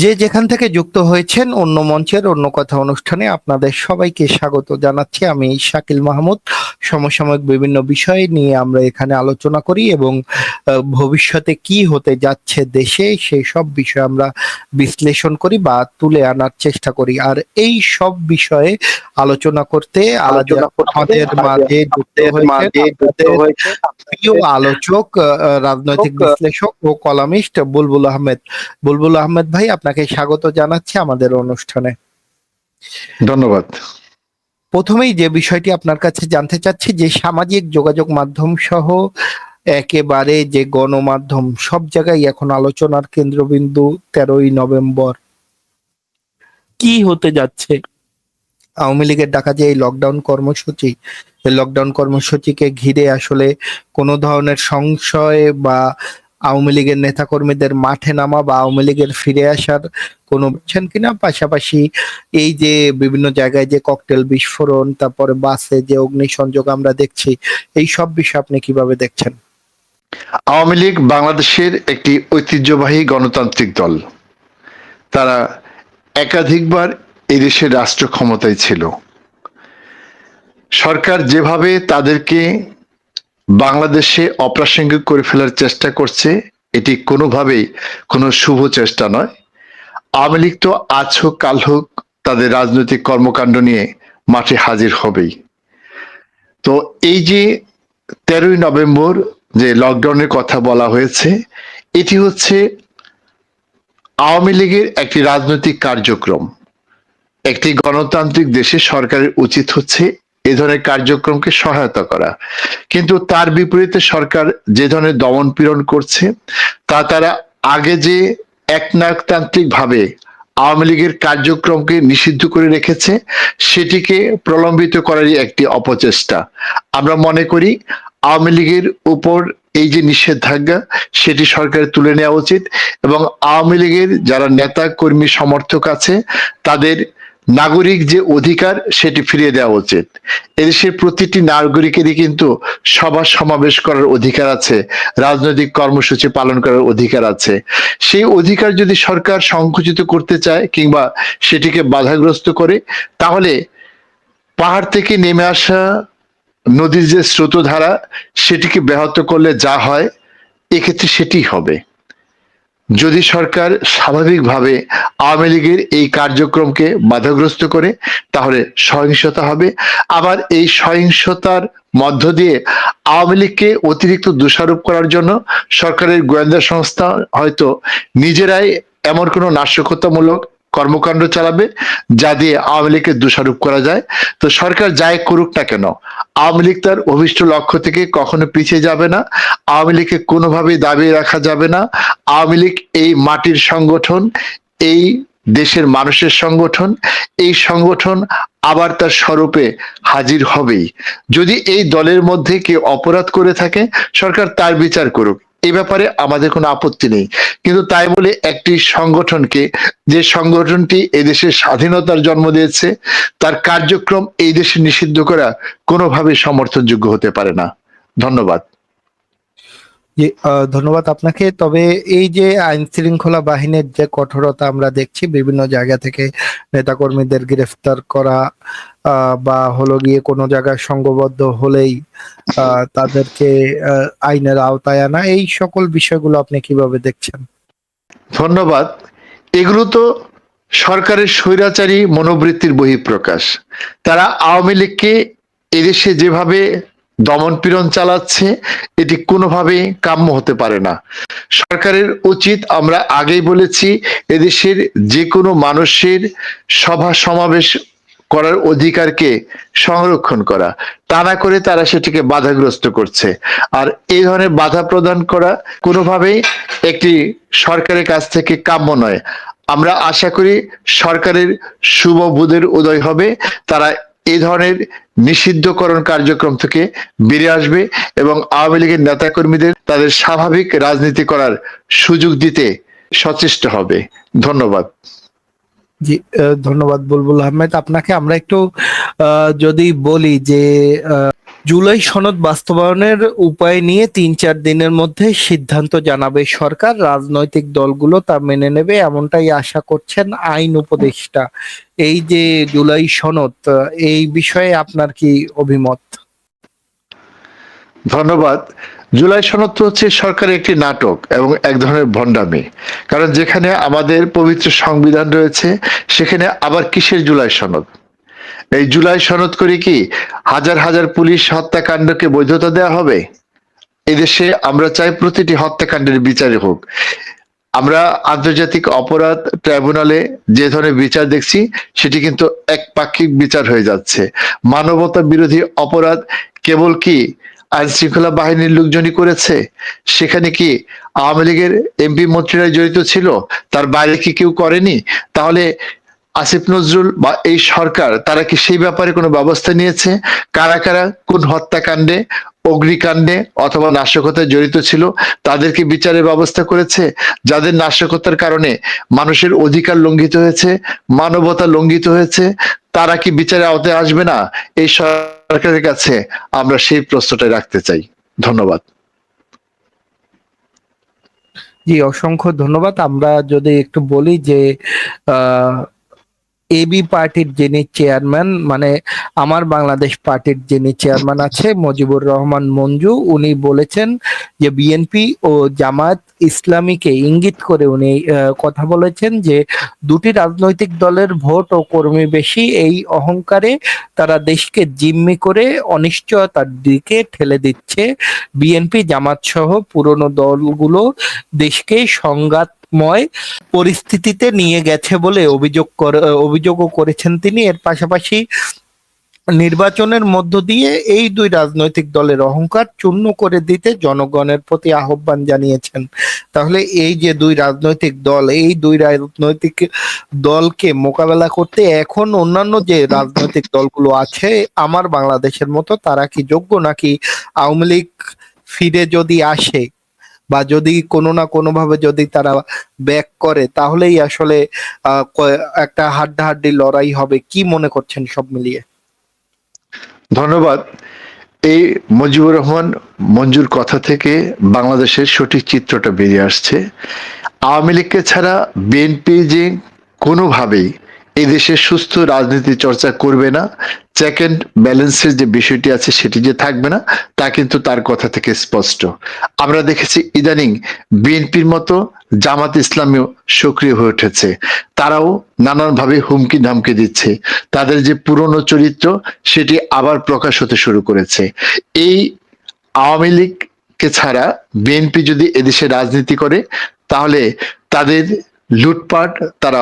যে যেখান থেকে যুক্ত হয়েছেন অন্য মঞ্চের অন্য কথা অনুষ্ঠানে আপনাদের সবাইকে স্বাগত জানাচ্ছি। আমি শাকিল মাহমুদ। সমসাময়িক বিভিন্ন বিষয় নিয়ে আমরা এখানে আলোচনা করি এবং ভবিষ্যতে কি হতে যাচ্ছে দেশে সেই সব বিষয় আমরা বিশ্লেষণ করি বা তুলে আনার চেষ্টা করি। আর এই সব বিষয়ে আলোচনা করতে আমাদের মাঝে যুক্ত প্রিয় আলোচক রাজনৈতিক বিশ্লেষক ও কলামিস্ট বুলবুল আহমেদ। বুলবুল আহমেদ ভাই আপনাকে স্বাগত জানাচ্ছি আমাদের অনুষ্ঠানে। ধন্যবাদ। প্রথমেই যে বিষয়টি আপনার কাছে জানতে চাচ্ছি যে সামাজিক যোগাযোগ মাধ্যম সহ একেবারে যে গণমাধ্যম সব জায়গায় এখন আলোচনার কেন্দ্রবিন্দু তেরোই নভেম্বর। কি হতে যাচ্ছে? আওয়ামী লীগের ডাকা যে এই লকডাউন কর্মসূচি লকডাউন কর্মসূচিকে ঘিরে আসলে কোনো ধরনের সংশয় বা আওয়ামী লীগের নেতাকর্মীদের মাঠে নামা বা আওয়ামী লীগের ফিরে আসার কোনো বুঝছেন কিনা? পাশাপাশি এই যে বিভিন্ন জায়গায় যে ককটেল বিস্ফোরণ, তারপরে বাসে যে অগ্নিসংযোগ আমরা দেখছি, এই সব বিষয় আপনি কীভাবে দেখছেন? আওয়ামী লীগ বাংলাদেশের একটি ঐতিহ্যবাহী গণতান্ত্রিক দল। তারা একাধিকবার এই দেশের রাষ্ট্র ক্ষমতায় ছিল। সরকার যেভাবে তাদেরকে বাংলাদেশে অপ্রাসঙ্গিক করে ফেলার চেষ্টা করছে, এটি কোনোভাবেই কোনো শুভ চেষ্টা নয়। আওয়ামী লীগ তো আজ হোক, কাল হোক, তাদের রাজনৈতিক কর্মকাণ্ড নিয়ে মাঠে হাজির হবেই। তো এই যে তেরোই নভেম্বর যে লকডাউনের কথা বলা হয়েছে, এটি হচ্ছে আওয়ামী লীগের একটি রাজনৈতিক কার্যক্রম। একটি গণতান্ত্রিক দেশে সরকারের উচিত হচ্ছে এ ধরনের কার্যক্রমকে সহায়তা করা। কিন্তু তার বিপরীতে সরকার যে ধরনের দমন পীড়ন করছে, তা তারা আগে যে একনায়কতান্ত্রিক ভাবে আওয়ামী লীগের কার্যক্রমকে নিষিদ্ধ করে রেখেছে, সেটিকে প্রলম্বিত করারই একটি অপচেষ্টা। আমরা মনে করি আওয়ামী লীগের উপর এই যে নিষেধাজ্ঞা, সেটি সরকারের তুলে নেওয়া উচিত এবং আওয়ামী লীগের যারা নেতা, কর্মী, সমর্থক আছে, তাদের নাগরিক যে অধিকার সেটি ফিরিয়ে দেওয়া উচিত। এদেশের প্রতিটি নাগরিকেরই কিন্তু সভা সমাবেশ করার অধিকার আছে, রাজনৈতিক কর্মসূচি পালন করার অধিকার আছে। সেই অধিকার যদি সরকার সংকুচিত করতে চায় কিংবা সেটিকে বাধাগ্রস্ত করে, তাহলে পাহাড় থেকে নেমে আসা নদীর যে স্রোতধারা, সেটিকে ব্যাহত করলে যা হয়, এক্ষেত্রে সেটি হবে। যদি সরকার স্বাভাবিকভাবে আওয়ামী লীগের এই কার্যক্রমকে বাধাগ্রস্ত করে, তাহলে সহিংসতা হবে। আবার এই সহিংসতার মধ্য দিয়ে আওয়ামী লীগকে অতিরিক্ত দোষারোপ করার জন্য সরকারের গোয়েন্দা সংস্থা হয়তো নিজেরাই এমন কোনো নাশকতামূলক কর্মকাণ্ড চালাবে, যা দিয়ে আওয়ামী লীগকে দোষারোপ করা যায়। তো সরকার যাই করুক না কেন, আওয়ামী লীগ তার অভিষ্ট লক্ষ্য থেকে কখনো পিছিয়ে যাবে না, আওয়ামী লীগকে কোনোভাবেই দাবিয়ে রাখা যাবে না। আওয়ামী লীগ এই মাটির সংগঠন, এই দেশের মানুষের সংগঠন, এই সংগঠন আবার তার স্বরূপে হাজির হবেই। যদি এই দলের মধ্যে কেউ অপরাধ করে থাকে, সরকার তার বিচার করুক। এই ব্যাপারে আমাদের কোনো আপত্তি নেই। কিন্তু তাই বলে একটি সংগঠনকে, যে সংগঠনটি এদেশের স্বাধীনতার জন্ম দিয়েছে, তার কার্যক্রম এই দেশে নিষিদ্ধ করা কোনোভাবে সমর্থনযোগ্য হতে পারে না। ধন্যবাদ। ধন্যবাদ আপনাকে। তবে এই যে আইন শৃঙ্খলা বাহিনীর যে কঠোরতা আমরা দেখছি, বিভিন্ন জায়গা থেকে নেতাকর্মীদের গ্রেফতার করা বা হলো গিয়ে কোনো জায়গায় সংঘবদ্ধ হলেই তাদেরকে আইনের আওতায় আনা, এই সকল বিষয়গুলো আপনি কীভাবে দেখছেন? ধন্যবাদ। এগুলো তো সরকারের স্বৈরাচারী মনোবৃত্তির বহিঃপ্রকাশ। তারা আওয়ামী লীগকে এদেশে যেভাবে দমন পীড়ন চালাচ্ছে, এটি কোনোভাবেই কাম্য হতে পারে না। সরকারের উচিত, আমরা আগেই বলেছি, এদেশের যে কোনো মানুষের সভা সমাবেশ করার অধিকারকে সংরক্ষণ করা। তা না করে তারা সেটিকে বাধাগ্রস্ত করছে। আর এই ধরনের বাধা প্রদান করা কোনোভাবেই একটি সরকারের কাছ থেকে কাম্য নয়। আমরা আশা করি সরকারের শুভ বুধের উদয় হবে। তারা এই ধরনের নিষিদ্ধকরণ কার্যক্রম থেকে বেরিয়ে আসবে এবং আওয়ামী লীগের নেতাকর্মীদের তাদের স্বাভাবিক রাজনীতি করার সুযোগ দিতে সচেষ্ট হবে। ধন্যবাদ। জি ধন্যবাদ বুলবুল আহমেদ। আপনাকে আমরা একটু যদি বলি যে জুলাই সনদ বাস্তবায়নের উপায় নিয়ে তিন চার দিনের মধ্যে সিদ্ধান্ত জানাবে সরকার। রাজনৈতিক দলগুলো তা মেনে নেবে এমনটাই আশা করছেন আইন উপদেষ্টা। এই যে জুলাই সনদ, এই বিষয়ে আপনার কি অভিমত? ধন্যবাদ। জুলাই সনদ তো হচ্ছে সরকারের একটি নাটক এবং এক ধরনের ভণ্ডামি। কারণ যেখানে আমাদের পবিত্র সংবিধান রয়েছে, সেখানে আবার কিসের জুলাই সনদ? এই জুলাই সনদ করে কি হাজার হাজার পুলিশ হত্যাকাণ্ডকে বৈধতা দেওয়া হবে? এদেশে আমরা চাই প্রতিটি হত্যাকাণ্ডের বিচার হোক। আমরা আন্তর্জাতিক অপরাধ ট্রাইব্যুনালে যে ধরনের বিচার দেখছি, সেটি কিন্তু একপাক্ষিক বিচার হয়ে যাচ্ছে। মানবতা বিরোধী অপরাধ কেবল কি আইন শৃঙ্খলা বাহিনীর লোকজনই করেছে? সেখানে কি আওয়ামী লীগের এমপি মন্ত্রীরা জড়িত ছিল? তার বাইরে কি কেউ করেনি? তাহলে আসিফ নজরুল বা এই সরকার, তারা কি সেই ব্যাপারে কোনো ব্যবস্থা নিয়েছে? কারা কারা কোন হত্যাকাণ্ডে, অগ্নিকাণ্ডে অথবা নাশকতায় জড়িত ছিল তাদেরকে বিচারের ব্যবস্থা করেছে? যাদের নাশকতার কারণে মানুষের অধিকার লঙ্ঘিত হয়েছে, মানবতা লঙ্ঘিত হয়েছে, তারা কি বিচারে আওতায় আসবে না? এই সরকারের কাছে আমরা সেই প্রশ্নটাই রাখতে চাই। ধন্যবাদ। জি, অসংখ্য ধন্যবাদ। আমরা যদি একটু বলি যে, আহ এবি পার্টির যিনি চেয়ারম্যান মানে আমার বাংলাদেশ পার্টির যিনি চেয়ারম্যান আছে, মজিবুর রহমান মঞ্জু, উনি বলেছেন যে বিএনপি ও জামাত ইসলামীকে ইঙ্গিত করে উনি কথা বলেছেন যে দুটি রাজনৈতিক দলের ভোট ও কর্মী বেশি, এই অহংকারে তারা দেশকে জিম্মি করে অনিশ্চয়তার দিকে ঠেলে দিচ্ছে। বিএনপি জামাত সহ পুরনো দলগুলো দেশকে সংঘাতময় পরিস্থিতিতে নিয়ে গেছে বলে অভিযোগ অভিযোগও করেছেন তিনি। এর পাশাপাশি নির্বাচনের মধ্য দিয়ে এই দুই রাজনৈতিক দলের অহংকার চূর্ণ করে দিতে জনগণের প্রতি আহ্বান জানিয়েছেন। তাহলে এই যে দুই রাজনৈতিক দল, এই দুই রাজনৈতিক দলকে মোকাবেলা করতে এখন অন্যান্য যে রাজনৈতিক দলগুলো আছে, আমার বাংলাদেশের মতো তারা কি যোগ্য নাকি আওয়ামী লীগ ফিরে যদি আসে বা যদি কোনো না কোনো ভাবে যদি তারা ব্যাক করে, তাহলেই আসলে একটা হাড্ডাহাড্ডি লড়াই হবে। কি মনে করছেন সব মিলিয়ে? ধন্যবাদ। এই মুজিবুর রহমান মঞ্জুর কথা থেকে বাংলাদেশের সঠিক চিত্রটা বেরিয়ে আসছে। আওয়ামী লীগকে ছাড়া বিএনপি যে কোনোভাবেই এই দেশে সুস্থ রাজনীতি চর্চা করবে না চেক অ্যান্ড ব্যালেন্সের যে বিষয়টি আছে সেটি যে থাকবে না, তা কিন্তু তার কথা থেকে স্পষ্ট। আমরা দেখেছি ইদানিং বিএনপির মতো জামাত ইসলামীও সক্রিয় হয়ে উঠেছে। তারাও নানানভাবে হুমকি ধামকি দিচ্ছে। তাদের যে পুরনো চরিত্র, সেটি আবার প্রকাশ হতে শুরু করেছে। এই আওয়ামী লীগকে ছাড়া বিএনপি যদি এদেশে রাজনীতি করে, তাহলে তাদের লুটপাট তারা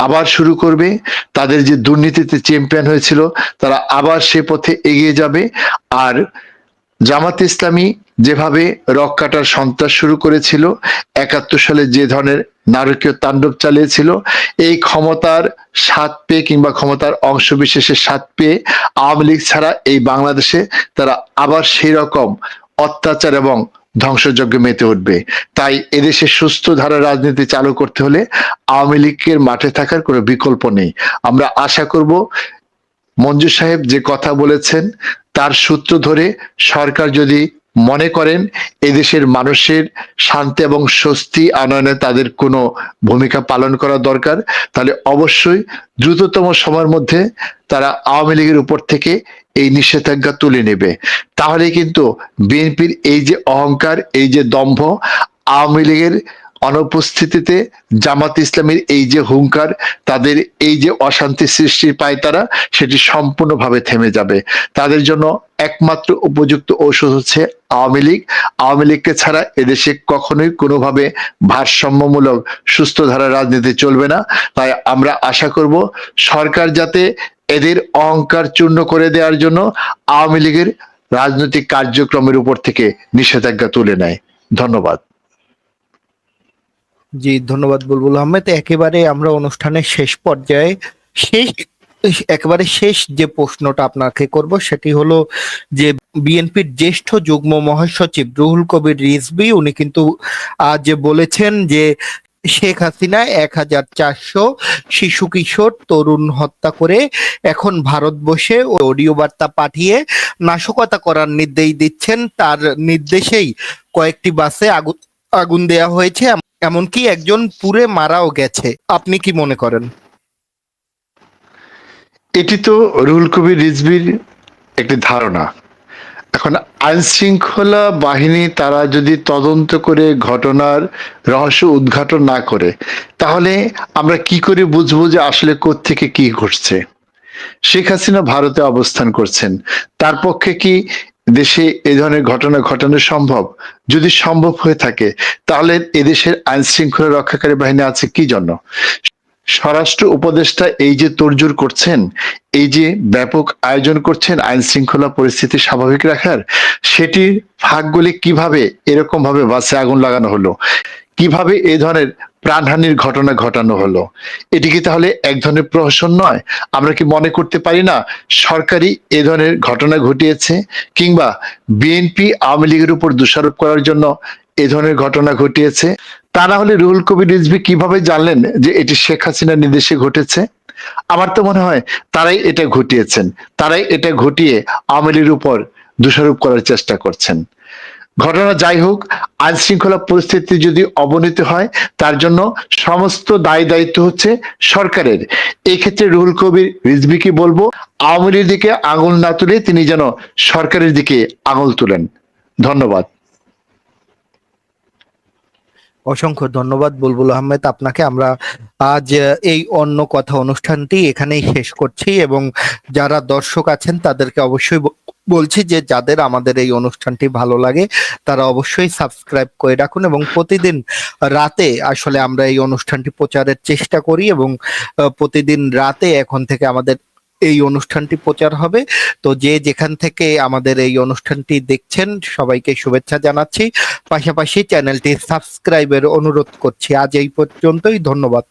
আবার শুরু করবে। তাদের যে দুর্নীতিতে চ্যাম্পিয়ন হয়েছিল, তারা আবার সে পথে এগিয়ে যাবে। আর জামাত ইসলামী যেভাবে রক কাটার সন্ত্রাস শুরু করেছিল, একাত্তর সালে যে ধরনের নারকীয় তাণ্ডব চালিয়েছিল, এই ক্ষমতার স্বাদ পেয়ে কিংবা ক্ষমতার অংশ বিশেষের স্বাদ পেয়ে আওয়ামী লীগ ছাড়া এই বাংলাদেশে তারা আবার সেই রকম অত্যাচার এবং ধ্বংসযজ্ঞ মেতে উঠবে। তাই এদেশে সুস্থ ধারা রাজনীতি চালু করতে হলে আওয়ামী লীগের মাঠে থাকার কোনো বিকল্প নেই। আমরা আশা করব মঞ্জু সাহেব যে কথা বলেছেন, তার সূত্র ধরে সরকার যদি মনে করেন, এদেশের মানুষের শান্তি এবং স্বস্তি আনয়নে তাদের কোনো ভূমিকা পালন করা দরকার। তাহলে অবশ্যই দ্রুততম সময়ের মধ্যে তারা আওয়ামী লীগের উপর থেকে এই নিষেধাজ্ঞা তুলে নেবে। তাহলে কিন্তু বিএনপির এই যে অহংকার, এই যে দম্ভ, আওয়ামী লীগের অনুপস্থিতিতে জামাত ইসলামের এই যে হুঙ্কার, তাদের এই যে অশান্তি সৃষ্টির পায়তারা, সেটি সম্পূর্ণভাবে থেমে যাবে। তাদের জন্য একমাত্র উপযুক্ত ঔষধ হচ্ছে আওয়ামী লীগ। আওয়ামী লীগকে ছাড়া এদেশে কখনোই কোনোভাবে ভারসাম্যমূলক সুস্থ ধারা রাজনীতি চলবে না। তাই আমরা আশা করব সরকার যাতে এদের অহংকার চূর্ণ করে দেওয়ার জন্য আওয়ামী লীগের রাজনৈতিক কার্যক্রমের উপর থেকে নিষেধাজ্ঞা তুলে নেয়। ধন্যবাদ। জি, ধন্যবাদ বুলবুল আহমেদ। একেবারে আমরা অনুষ্ঠানের শেষ পর্যায়ে, শেষ, একেবারে শেষ যে প্রশ্নটা আপনাকে করব সেটি হলো যে বিএনপির জ্যেষ্ঠ যুগ্ম মহাসচিব রুহুল কবির রিজভী, উনি কিন্তু আজ বলেছেন যে শেখ হাসিনা এক হাজার চারশো শিশু কিশোর তরুণ হত্যা করে এখন ভারত বসে অডিও বার্তা পাঠিয়ে নাশকতা করার নির্দেশ দিচ্ছেন। তার নির্দেশেই কয়েকটি বাসে আগুন আগুন দেয়া হয়েছে। এমনকি একজন পুড়ে মারাও গেছে। আপনি কি মনে করেন? এটি তো রুহুল কবির রিজবির একটি ধারণা। এখন আইন শৃঙ্খলা বাহিনী তারা যদি তদন্ত করে ঘটনার রহস্য উদ্ঘাটন না করে, তাহলে আমরা কি করে বুঝব যে আসলে থেকে কি ঘটছে? শেখ হাসিনা ভারতে অবস্থান করছেন। তার পক্ষে কি দেশে এ ধরনের ঘটনা ঘটানো সম্ভব? যদি সম্ভব হয়ে থাকে, তাহলে এদেশের আইন শৃঙ্খলা রক্ষাকারী বাহিনী আছে কি জন্য? স্বরাষ্ট্র উপদেষ্টা এই যে তোড়জোড় করছেন, এই যে ব্যাপক আয়োজন করছেন আইন শৃঙ্খলা পরিস্থিতি স্বাভাবিক রাখার, সেটির ফাঁকগুলি কীভাবে এরকম ভাবে বাসে আগুন লাগানো হলো? কীভাবে এই ধরনের প্রাণহানির ঘটনা ঘটানো হলো। এটি কি তাহলে এক ধরনের প্রহসন নয়? আমরা কি মনে করতে পারি না সরকারি এ ধরনের ঘটনা ঘটিয়েছে? কিংবা বিএনপি আওয়ামী লীগের উপর দোষারোপ করার জন্য এ ধরনের ঘটনা ঘটিয়েছে? তা না হলে রুহুল কবির রিজভি কীভাবে জানলেন যে এটি শেখ হাসিনার নির্দেশে ঘটেছে? আমার তো মনে হয় তারাই এটা ঘটিয়েছেন। তারাই এটা ঘটিয়ে আওয়ামী লীগের উপর দোষারোপ করার চেষ্টা করছেন। ঘটনা যাই হোক আইন শৃঙ্খলা পরিস্থিতি যদি অবনতি হয়, তার জন্য সমস্ত দায় দায়িত্ব হচ্ছে সরকারের। এক্ষেত্রে ক্ষেত্রে রুহুল কবির রিজবিকে বলব? আওয়ামী লীগের দিকে আঙুল না তুলে তিনি যেন সরকারের দিকে আঙুল তুলেন। ধন্যবাদ। অসংখ্য ধন্যবাদ বুলবুল আহমেদ। আপনাকে আমরা আজ এই অন্য কথা অনুষ্ঠানটি এখানেই শেষ করছি এবং যারা দর্শক আছেন তাদেরকে অবশ্যই বলছি যে যাদের আমাদের এই অনুষ্ঠানটি ভালো লাগে, তারা অবশ্যই সাবস্ক্রাইব করে রাখুন এবং প্রতিদিন রাতে আসলে আমরা এই অনুষ্ঠানটি প্রচারের চেষ্টা করি এবং প্রতিদিন রাতে এখন থেকে আমাদের এই অনুষ্ঠানটি প্রচার হবে। তো যে যেখান থেকে আমাদের এই অনুষ্ঠানটি দেখছেন, সবাইকে শুভেচ্ছা জানাচ্ছি। পাশাপাশি চ্যানেলটি সাবস্ক্রাইবের অনুরোধ করছি। আজ এই পর্যন্তই, ধন্যবাদ।